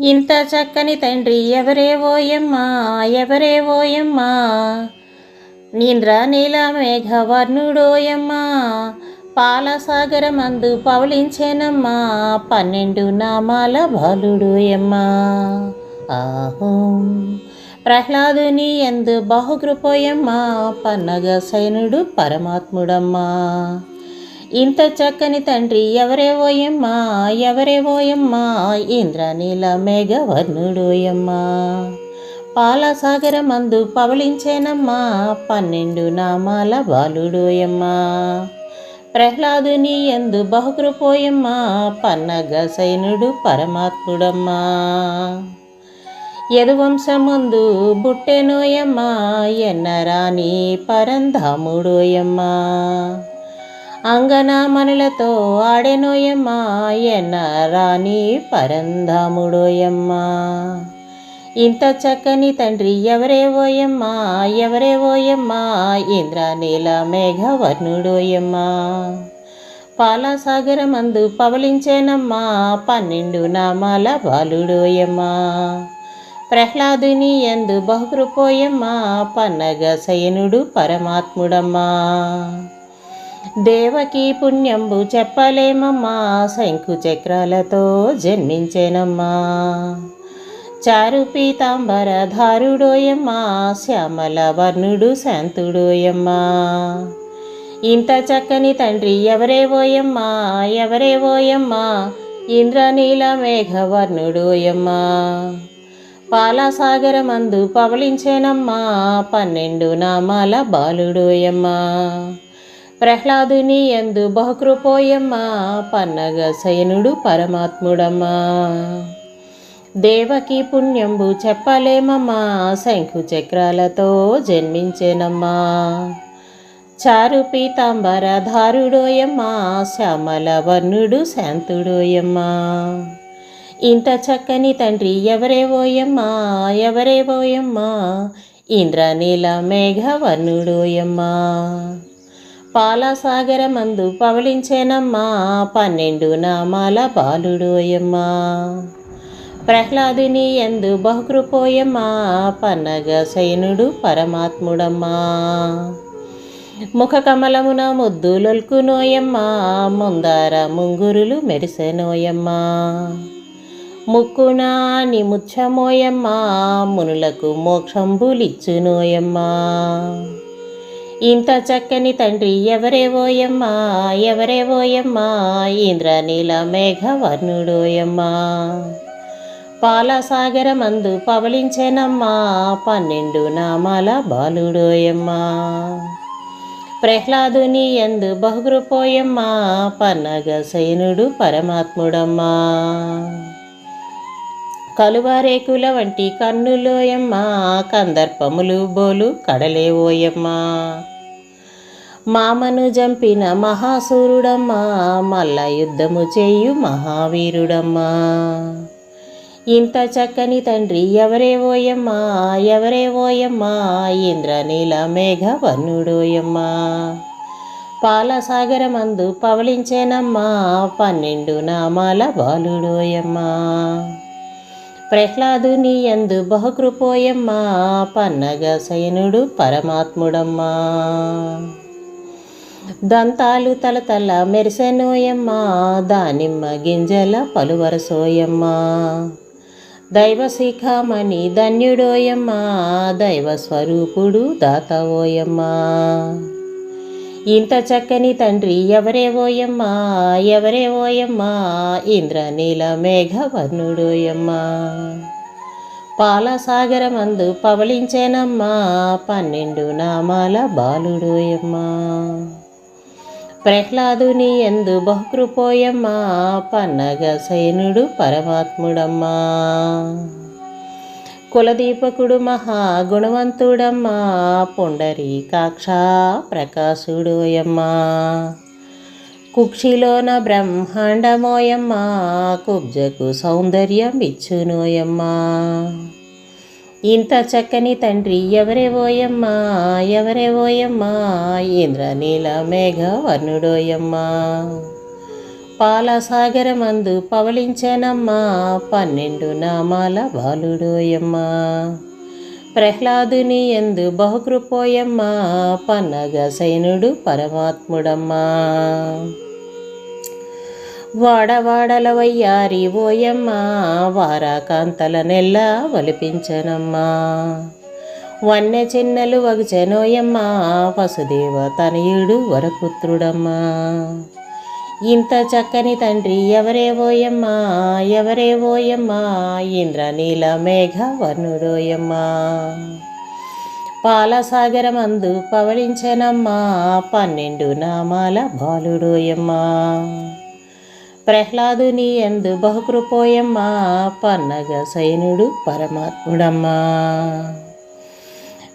ఇంత చక్కని తండ్రి ఎవరే ఓయమ్మా ఎవరే ఓయమ్మా? నీంద్ర నీల మేఘవర్ణుడోయమ్మా పాలసాగరమందు పవలించేనమ్మా పన్నెండు నామాల బాలుడోయమ్మా ఆహం. ప్రహ్లాదుని ఎందు బహుకృపోయమ్మా పన్నగ సైనుడు పరమాత్ముడమ్మా. ఇంత చక్కని తండ్రి ఎవరే ఓయమ్మా ఎవరే ఓయమ్మా ఇంద్రనీల మేఘవర్ణుడోయమ్మా పాలసాగరమందు పవళించేనమ్మా పన్నెండు నామాల బాలుడోయమ్మా ప్రహ్లాదుని ఎందు బహుకృపోయమ్మా పన్నగ సైనుడు పరమాత్ముడమ్మా. యదువంశముందు బుట్టెనోయమ్మా ఎన్నరాని పరంధాముడోయమ్మా అంగనామణులతో ఆడెనోయమ్మా ఎన్నరాని పరంధాముడోయమ్మా. ఇంత చక్కని తండ్రి ఎవరే ఓయమ్మా ఎవరే ఓయమ్మా ఇంద్రనీల మేఘవర్ణుడోయమ్మా. పాలసాగరమందు పవలించేనమ్మా పన్నెండు నామాల బాలుడోయమ్మా. ప్రహ్లాదుని ఎందు బహుకృపోయమ్మా పన్నగ శయనుడు పరమాత్ముడమ్మా. దేవకి పుణ్యంబు చెప్పలేమమ్మా శంకు చక్రాలతో జన్మించేనమ్మా. చారు పీతాంబర ధారుడోయమ్మా శ్యామల వర్ణుడు శాంతుడోయమ్మా. ఇంత చక్కని తండ్రి ఎవరే ఓయమ్మా ఎవరే ఓయమ్మా ఇంద్రనీల మేఘవర్ణుడోయమ్మా పాలసాగరమందు పవలించేనమ్మా పన్నెండు నామాల బాలుడోయమ్మా. ప్రహ్లాదుని ఎందు బహుకృపోయమ్మా పన్నగ శయనుడు పరమాత్ముడమ్మా. దేవకి పుణ్యంబు చెప్పలేమమ్మా శంఖు చక్రాలతో జన్మించేనమ్మా. చారు పీతాంబర ధారుడోయమ్మా శ్యామల వర్ణుడు శాంతుడోయమ్మా. ఇంత చక్కని తండ్రి ఎవరే ఓయమ్మా ఎవరే ఓయమ్మా ఇంద్రనీల మేఘవర్ణుడోయమ్మా. పాలసాగరమందు పవలించేనమ్మా పన్నెండు నామాల బాలుడోయమ్మా ప్రహ్లాదుని ఎందు బహుకృపోయమ్మా. పన్నగ శయనుడు పరమాత్ముడమ్మా. ముఖ కమలమున ముద్దులొల్కునోయమ్మా ముందార ముంగురులు మెరిసెనోయమ్మా. ముక్కున నిముచ్చమోయమ్మా. మునులకు మోక్షంబులిచ్చునోయమ్మా. ఇంత చక్కని తండ్రి ఎవరే ఓయమ్మా? ఎవరే ఓయమ్మా? ఇంద్రనీల మేఘవర్ణుడోయమ్మా పాలసాగరమందు పవలించేనమ్మా. పన్నెండు నామాల బాలుడోయమ్మా ప్రహ్లాదుని ఎందు బహుకృపోయమ్మా పన్నగ సైనుడు పరమాత్ముడమ్మా. కలువారేకుల వంటి కన్నులోయమ్మా కందర్పములు బోలు కడలేవోయమ్మా మామను జంపిన మహాసూరుడమ్మా మల్ల యుద్ధము చేయు మహావీరుడమ్మా. ఇంత చక్కని తండ్రి ఎవరే ఓయమ్మా ఎవరే ఓయమ్మా ఇంద్రనీల మేఘవర్ణుడోయమ్మా పాలసాగరమందు పవలించేనమ్మా పన్నెండు నామాల బాలుడోయమ్మా. ప్రహ్లాదుని ఎందు బహుకృపోయమ్మా పన్నగ శయనుడు పరమాత్ముడమ్మా. దంతాలు తలతల మెరిసెనోయమ్మా దానిమ్మ గింజల పలువరసోయమ్మా. దైవశిఖామణి ధన్యుడోయమ్మా దైవ స్వరూపుడు దాతవోయమ్మా. ఇంత చక్కని తండ్రి ఎవరే ఓయమ్మా? ఎవరే ఓయమ్మా? ఇంద్రనీల మేఘవర్ణుడోయమ్మా పాలసాగరమందు పవలించేనమ్మా పన్నెండు నామాల బాలుడోయమ్మా ప్రహ్లాదుని ఎందు బహుకృపోయమ్మా పన్నగ సైనుడు పరమాత్ముడమ్మా. కులదీపకుడు మహాగుణవంతుడమ్మా పుండరీకాక్ష ప్రకాశుడోయమ్మా కుక్షిలోన బ్రహ్మాండమోయమ్మా కుబ్జకు సౌందర్యం ఇచ్చునోయమ్మా ఇంత చక్కని తండ్రి ఎవరేవోయమ్మా ఓయమ్మా ఓయమ్మా ఇంద్రనీల మేఘ వర్ణుడోయమ్మా పాలసాగరమందు పవలించనమ్మా పన్నెండు నామాల బాలుడోయమ్మా. ప్రహ్లాదుని ఎందు బహుకృపోయమ్మా. పన్నగ సైనుడు పరమాత్ముడమ్మా. వాడవాడల వయ్యారి ఓయమ్మా. వారాకాంతల నెల్ల వలిపించనమ్మా. వన్నె చిన్నలు వగచెనోయమ్మా. వసుదేవ తనయుడు వరపుత్రుడమ్మా. ఇంత చక్కని తండ్రి ఎవరే ఓయమ్మా? ఎవరే ఓయమ్మా? ఇంద్రనీల మేఘ వర్ణుడోయమ్మా. పాలసాగరమందు పవళించనమ్మా. పన్నెండు నామాల బాలుడోయమ్మా. ప్రహ్లాదుని ఎందు బహుకృపోయమ్మా. పన్నగ సైనుడు పరమాత్ముడమ్మా.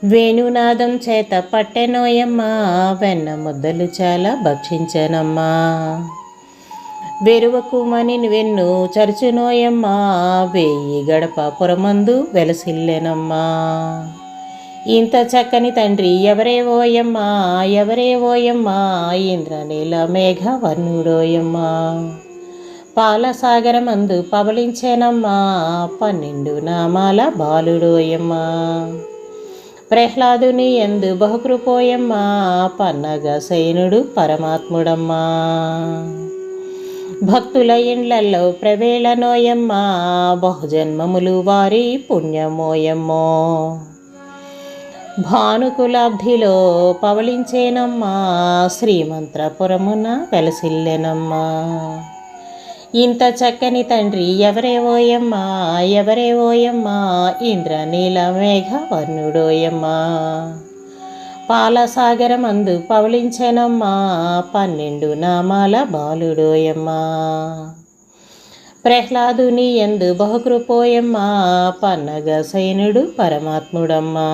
వేణునాదం చేత పట్టెనోయమ్మా వెన్న ముద్దలు చాలా భక్షించనమ్మా. వెరువకు మని వెన్ను చరుచునోయమ్మా వేయి గడప పురమందు వెలసిల్లెనమ్మా. ఇంత చక్కని తండ్రి ఎవరే ఓయమ్మా ఎవరే ఓయమ్మా ఇంద్రనీల మేఘ వర్ణుడోయమ్మా. పాలసాగరమందు పవలించేనమ్మా పన్నెండు నామాల బాలుడోయమ్మా. ప్రహ్లాదుని ఎందు బహుకృపోయమ్మా పన్నగ సైనుడు పరమాత్ముడమ్మా. భక్తుల ఇండ్లలో ప్రవేళనోయమ్మా బహుజన్మములు వారి పుణ్యమోయమ్మో. భానుకులాబ్ధిలో పవళించేనమ్మా శ్రీమంత్రపురమున వెలసిల్లెనమ్మా. ఇంత చక్కని తండ్రి ఎవరే ఓయమ్మా ఎవరే ఓయమ్మా ఇంద్రనీల మేఘ వర్ణుడోయమ్మా పాలసాగరమందు పవళించెనమ్మా పన్నెండు నామాల బాలుడోయమ్మా. ప్రహ్లాదుని ఎందు బహుకృపోయమ్మా పన్నగ సైనుడు పరమాత్ముడమ్మా.